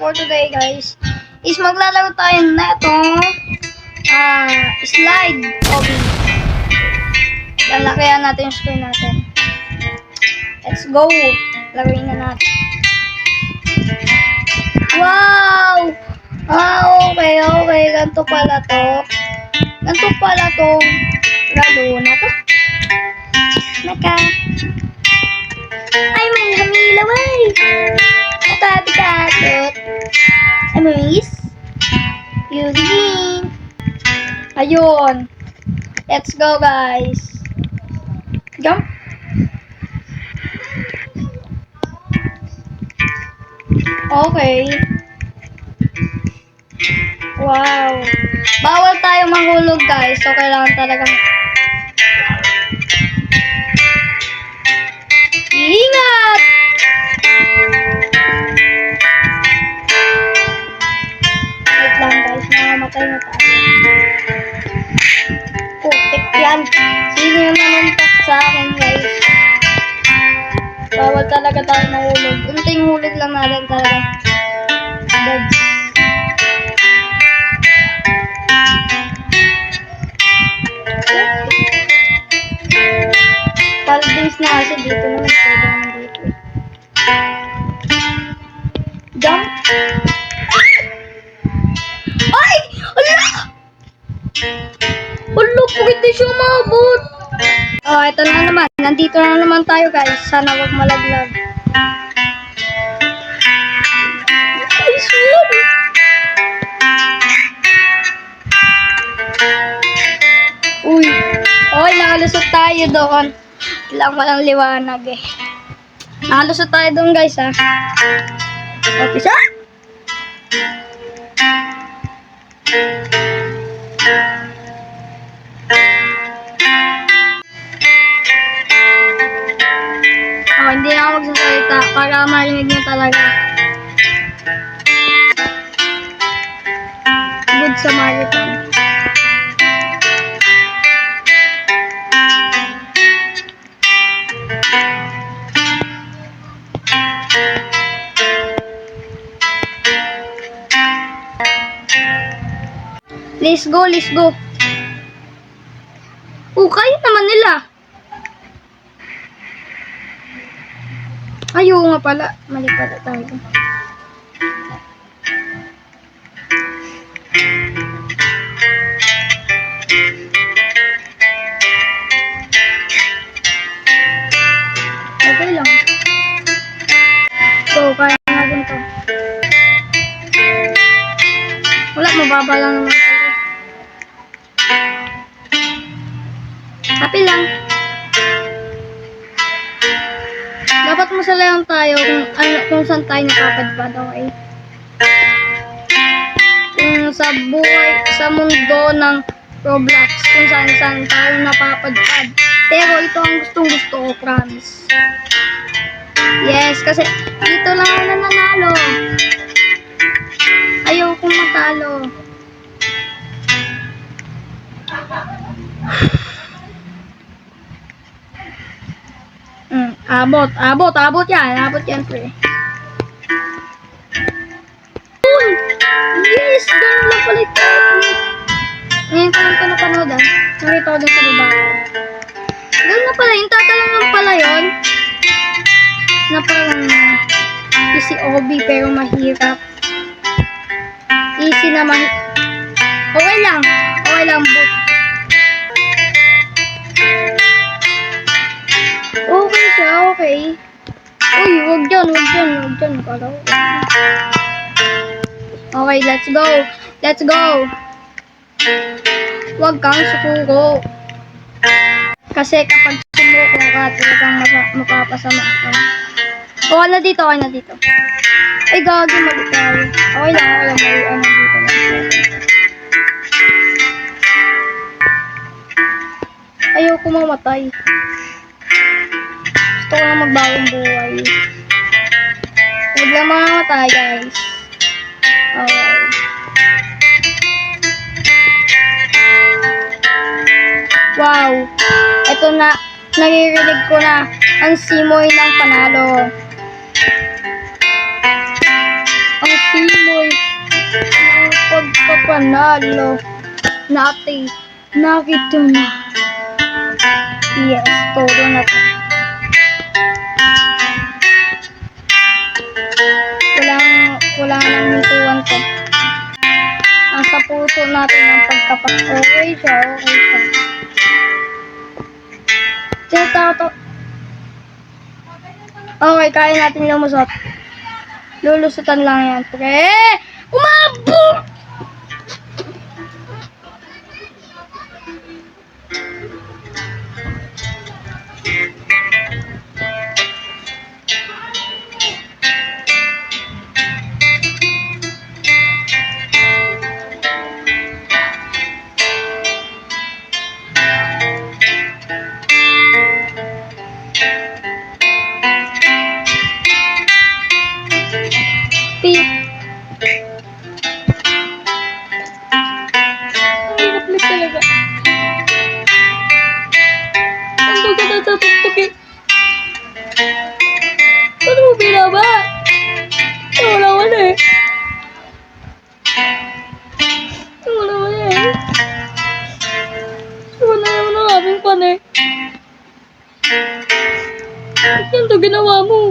for today guys, is maglalaro tayo na itong ah, slide hobby. Lalakihan natin yung screen natin. Let's go! Laruin na natin. Wow! Ah, okay, okay. Ganito pala to. Ganito pala tong laro na to. Naka. Ay, may hamilaw ay. Matabi-tatot. Amaze. Using. Ayun. Let's go, guys. Jump. Okay. Wow. Bawal tayo mahulog, guys. So, kailangan talagang namamatay na tayo. Putik yan. Sino yung nanuntok sa akin guys? Bawal talaga tayo mahulog. Unting hulog lang natin talaga. Deads. Palbings na kasi dito naman. Pwede naman dito. Jump! Ay! Ulo, pwede siya umabot. Oh, ito na naman. Nandito na naman tayo, guys. Sana wag malaglag. One! Uy. Oy, nakalusot tayo doon. Kailangan ko lang liwanag eh. Nakalusot tayo doon, guys, ha. Okay, sa? Oh, hindi ako magsasalita para marinig niyo talaga. Good Samaritan. Let's go, let's go. Oh, kaya naman nila. Ay, nga pala. Mali pala tayo. Okay lang. So, kaya natin to. Wala, mababa lang naman tayo. Happy lang. Dapat masalayan tayo kung ano kung saan tayo nakapadpad, okay? Kung sa buhay, sa mundo ng Roblox, kung saan saan tayo napapadpad. Pero ito ang gustong gusto ko, promise. Yes, kasi dito lang ako nananalo. Ayaw kong matalo. Abot, abot, abot yan. Abot yan, pre. Uy! Yes! Ganun lang pala ito. Ngayon ko lang ito napanood, ah. Nakita ko dun sa baba. Ganun na pala. Yung tatalong lang pala yun. Na parang easy OB pero mahirap. Easy na mahi... Okay lang. Okay lang, but okay. Uy, wag dyan, wag dyan, wag dyan. Ko. Okay, let's go. Let's go. Huwag kang sukuko. Kasi kapag sumuko ka, talagang mapapasama ka. Okay na dito, okay na dito. Ay, gagi, mali tayo. Okay lang, okay lang, may ano dito lang. Ayoko mamatay. Gusto ko lang magbagong buhay. Huwag lang mamamatay, guys. Okay. Wow. Ito na. Naririnig ko na ang simoy ng panalo. Ang panalo natin nakita na. Yes, todo na puso natin ang pagkapas. Okay siya, okay siya. Diyan tato. Okay, kaya natin lumusot. Lulusutan lang yan. Pre! Umabo! Pi. Ang hirap na talaga. Ang dugo na sa tuktuki. Ano mo binaba? Wala wala eh. Wala wala eh. Wala naman ang aming eh. Yan to ginawa mo?